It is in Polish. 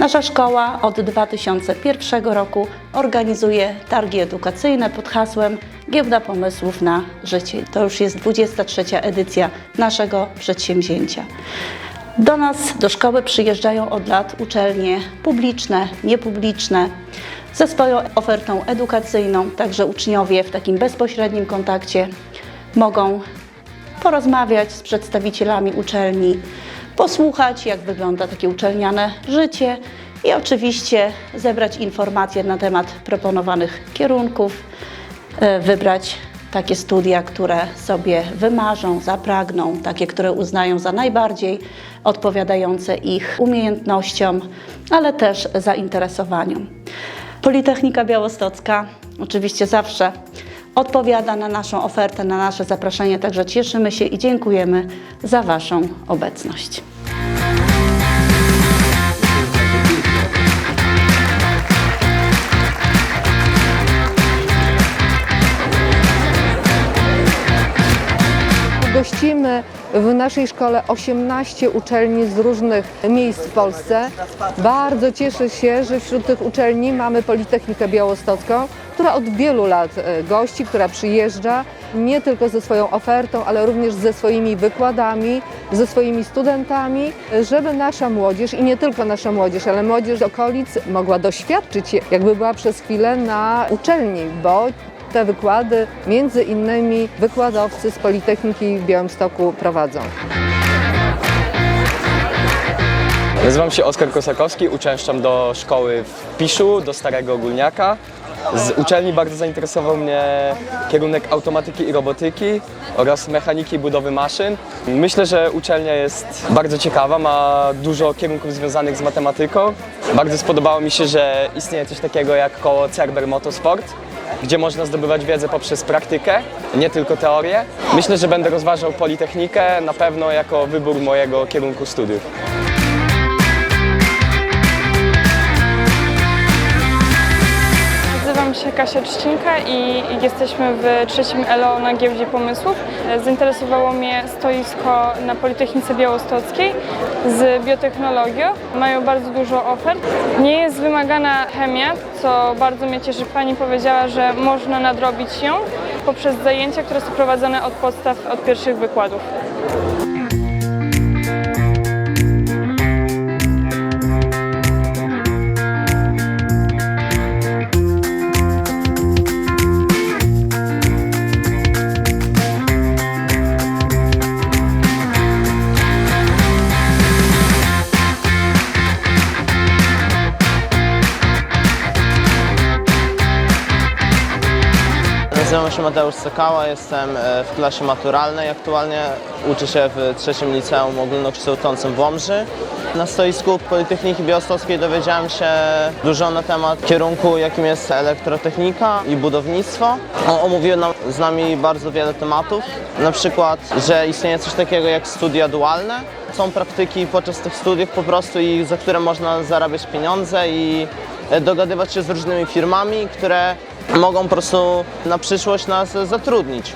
Nasza szkoła od 2001 roku organizuje targi edukacyjne pod hasłem Giełda Pomysłów na Życie. To już jest 23. edycja naszego przedsięwzięcia. Do nas, do szkoły przyjeżdżają od lat uczelnie publiczne, niepubliczne, ze swoją ofertą edukacyjną, także uczniowie w takim bezpośrednim kontakcie mogą porozmawiać z przedstawicielami uczelni, posłuchać, jak wygląda takie uczelniane życie i oczywiście zebrać informacje na temat proponowanych kierunków, e, wybrać takie studia, które sobie wymarzą, zapragną, takie, które uznają za najbardziej odpowiadające ich umiejętnościom, ale też zainteresowaniom. Politechnika Białostocka oczywiście zawsze odpowiada na naszą ofertę, na nasze zaproszenie, także cieszymy się i dziękujemy za Waszą obecność. Gościmy w naszej szkole 18 uczelni z różnych miejsc w Polsce. Bardzo cieszę się, że wśród tych uczelni mamy Politechnikę Białostocką, która od wielu lat e, gości, która przyjeżdża nie tylko ze swoją ofertą, ale również ze swoimi wykładami, ze swoimi studentami, żeby nasza młodzież i nie tylko nasza młodzież, ale młodzież okolic mogła doświadczyć, jakby była przez chwilę na uczelni, bo te wykłady między innymi wykładowcy z Politechniki w Białymstoku prowadzą. Nazywam się Oskar Kosakowski, uczęszczam do szkoły w Piszu, do Starego Ogólniaka. Z uczelni bardzo zainteresował mnie kierunek automatyki i robotyki oraz mechaniki budowy maszyn. Myślę, że uczelnia jest bardzo ciekawa, ma dużo kierunków związanych z matematyką. Bardzo spodobało mi się, że istnieje coś takiego jak koło Cerber Motorsport, gdzie można zdobywać wiedzę poprzez praktykę, nie tylko teorię. Myślę, że będę rozważał Politechnikę na pewno jako wybór mojego kierunku studiów. Nazywam się Kasia Trzcinka i jesteśmy w trzecim ELO na Giełdzie Pomysłów. Zainteresowało mnie stoisko na Politechnice Białostockiej z biotechnologią. Mają bardzo dużo ofert. Nie jest wymagana chemia, co bardzo mnie cieszy. Pani powiedziała, że można nadrobić ją poprzez zajęcia, które są prowadzone od podstaw, od pierwszych wykładów. Nazywam się Mateusz Sokała, jestem e, w klasie maturalnej aktualnie. Uczę się w trzecim liceum ogólnokształcącym w Łomży. Na stoisku Politechniki Białostockiej dowiedziałem się dużo na temat kierunku, jakim jest elektrotechnika i budownictwo. O- Omówiły nam z nami bardzo wiele tematów, na przykład, że istnieje coś takiego jak studia dualne. Są praktyki podczas tych studiów po prostu i za które można zarabiać pieniądze i e, dogadywać się z różnymi firmami, które mogą po prostu na przyszłość nas zatrudnić.